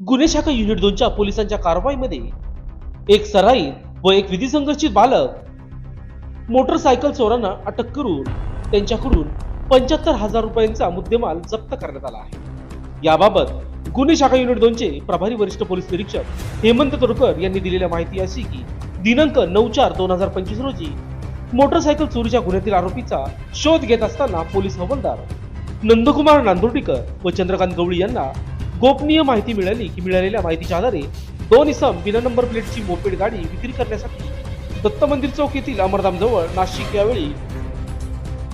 गुन्हे शाखा युनिट दोनच्या पोलिसांच्या कारवाईमध्ये एक सराईत व एक विधी संघर्षित बालक मोटरसायकल चोरांना अटक करून त्यांच्याकडून पंच्याहत्तर हजार रुपयांचा मुद्देमाल जप्त करण्यात आला आहे. याबाबत गुन्हे शाखा युनिट दोनचे प्रभारी वरिष्ठ पोलीस निरीक्षक हेमंत तोडकर यांनी दिलेल्या माहिती अशी की दिनांक नऊ चार दोन हजार पंचवीस रोजी मोटरसायकल चोरीच्या गुन्ह्यातील आरोपीचा शोध घेत असताना पोलीस हवालदार नंदकुमार नांदुर्डीकर व चंद्रकांत गवळी यांना गोपनीय माहिती मिळाली की मिळालेल्या माहितीच्या आधारे दोन इसम बिना नंबर प्लेटची मोपेड गाडी विक्री करण्यासाठी दत्त मंदिर चौक येथील अमरधाम जवळ नाशिक यावेळी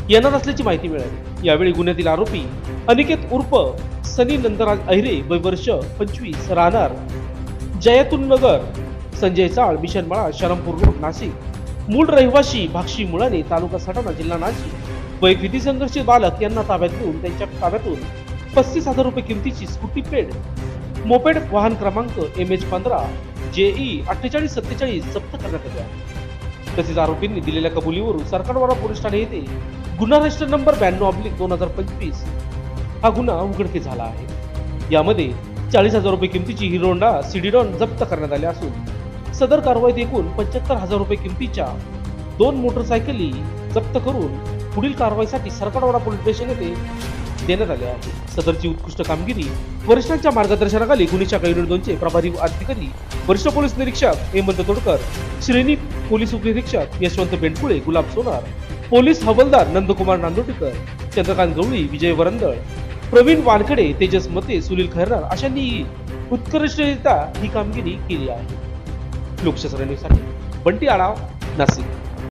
येणार असल्याची माहिती मिळाली. यावेळी गुन्ह्यातील आरोपी अनिकेत उर्फ सनी नंदराज अहिरे वय वर्ष पंचवीस राहणार जयतुल नगर संजय चाळ मिशनमाळा शरमपूर रोड नाशिक. मूळ रहिवाशी भाक्षी मुळाने तालुका सटाणा जिल्हा नाशिक. व एक विधी संघर्षित बालक यांना ताब्यात घेऊन त्यांच्या ताब्यातून पस्तीस हजार रुपये किमतीची स्कूटी पेड. मोपेड वाहन क्रमांक एम एच पंधरा जेई अठ्ठेचाळीस सत्तेचाळीस जप्त करण्यात आले आहे. तसेच आरोपींनी दिलेल्या कबुलीवरून सरकारवाडा पोलीस ठाणे येथे गुन्हा रजिस्टर नंबर ब्याण्णव ऑब्लिक दोन हजार पंचवीस हा गुन्हा उघडकीस झाला आहे. यामध्ये चाळीस हजार रुपये किमतीची हिरोंडा सिडीडॉन जप्त करण्यात आल्या असून सदर कारवाईत एकूण पंच्याहत्तर हजार रुपये किमतीच्या दोन मोटरसायकली जप्त करून पुढील कारवाईसाठी सरकारवाडा पोलीस स्टेशन येथे देण्यात आले आहे. सदरची उत्कृष्ट कामगिरी वरिष्ठांच्या मार्गदर्शनाखाली गुन्हे शाखा युनिट दोनचे प्रभारी अधिकारी वरिष्ठ पोलीस निरीक्षक हेमंत तोडकर श्रेणी पोलीस उपनिरीक्षक यशवंत बेंडकुळे गुलाब सोनार पोलीस हवालदार नंदकुमार नांदोटीकर चंद्रकांत गवळी विजय वरंदळ प्रवीण वानखडे तेजस मते सुनील खैरनार अशांनी उत्कृष्टरित्या ही कामगिरी केली आहे. लोकशास्त्र न्यूजसाठी बंटी आढाव नाशिक.